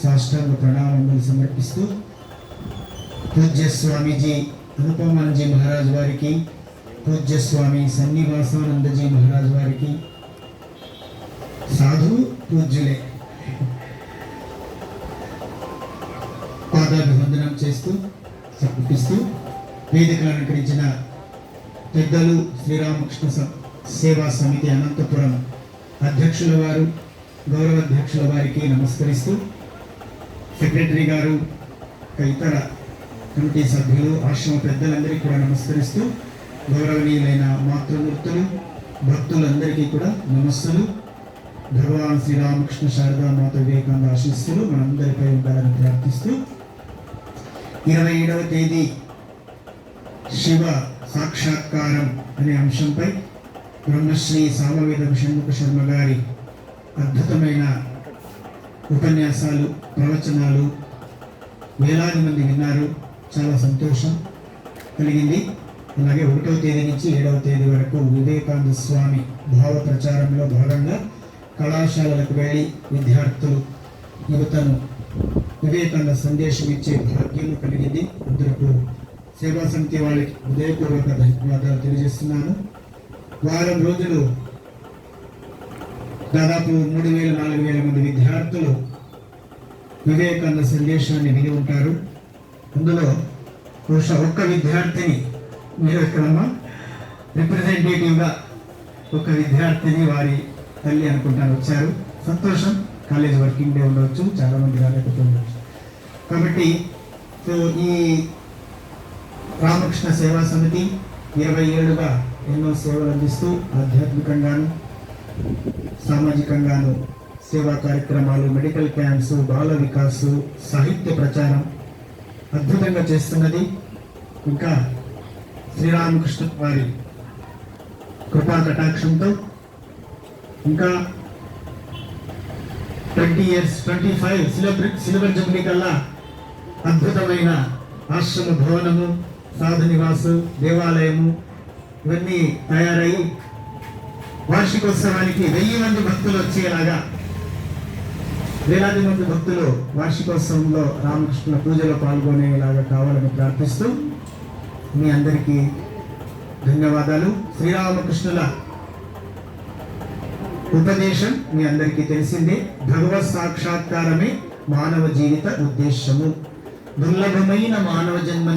సాష్టాంగ ప్రణామములు సమర్పిస్తూ పూజ్య స్వామీజీ అనుపమానంజీ మహారాజ్ వారికి పూజ్య స్వామి సన్నివాసానందజీ మహారాజ్ వారికి సాధు పూజ్యులే పాదాభివందనం చేస్తూ సమర్పిస్తూ వేదిక అలంకరించిన పెద్దలు శ్రీరామకృష్ణ స- సేవా సమితి అనంతపురం అధ్యక్షుల వారు గౌరవ అధ్యక్షుల వారికి నమస్కరిస్తూ సెక్రటరీ గారు ఇతర కమిటీ సభ్యులు ఆశ్రమ పెద్దలందరికీ కూడా నమస్కరిస్తూ గౌరవనీయులైన మాతృమూర్తులు భక్తులందరికీ కూడా నమస్సులు. భగవాన్ శ్రీరామకృష్ణ శారదా మాత వివేకానంద ఆశీస్సులు మనందరిపై ఉండాలని ప్రార్థిస్తూ ఇరవై ఏడవ తేదీ శివ సాక్షాత్కారం అనే అంశంపై బ్రహ్మశ్రీ సామవేద షణ్ముఖ శర్మ గారి అద్భుతమైన ఉపన్యాసాలు ప్రవచనాలు వేలాది మంది విన్నారు. చాలా సంతోషం కలిగింది. అలాగే ఒకటవ తేదీ నుంచి ఏడవ తేదీ వరకు వివేకానంద స్వామి భావ ప్రచారంలో భాగంగా కళాశాలలకు వెళ్ళి విద్యార్థులు యువతను వివేకానంద సందేశం ఇచ్చే భాగ్యం కలిగింది. అందరికీ సేవా సమితి వాళ్ళకి హృదయపూర్వక ధన్యవాదాలు తెలియజేస్తున్నాను. వారం రోజులు దాదాపు మూడు వేల నాలుగు వేల మంది విద్యార్థులు వివేకానంద సందేశాన్ని విని ఉంటారు. అందులో బహుశా ఒక్క విద్యార్థిని మీరు ఎక్కడమ్మా? రిప్రజెంటేటివ్గా ఒక విద్యార్థిని వారి తల్లి అనుకుంటాను వచ్చారు. సంతోషం. కాలేజ్ వర్కింగ్ డే ఉండవచ్చు చాలామంది రాలేకపోవచ్చు కాబట్టి సో ఈ రామకృష్ణ సేవా సమితి ఇరవై ఏళ్ళుగా ఎన్నో సేవలు అందిస్తూ ఆధ్యాత్మికంగాను సామాజికంగాను సేవా కార్యక్రమాలు మెడికల్ క్యాంప్స్ బాల వికాసు సాహిత్య ప్రచారం అద్భుతంగా చేస్తున్నది. ఇంకా శ్రీరామకృష్ణ వారి కృపా కటాక్షంతో ఇంకా twenty years twenty five silver silver jubilee కల్లా అద్భుతమైన ఆశ్రమ భవనము సాధు నివాసు దేవాలయము ఇవన్నీ తయారయ్యి వార్షికోత్సవానికి వెయ్యి మంది భక్తులు వచ్చేలాగా వేలాది మంది భక్తులు వార్షికోత్సవంలో రామకృష్ణ పూజలో పాల్గొనేలాగా కావాలని ప్రార్థిస్తూ మీ అందరికీ ధన్యవాదాలు. శ్రీరామకృష్ణుల ఉపదేశం మీ అందరికీ తెలిసిందే. భగవత్ సాక్షాత్కారమే మానవ జీవిత ఉద్దేశము. దుర్లభమైన మానవ జన్మ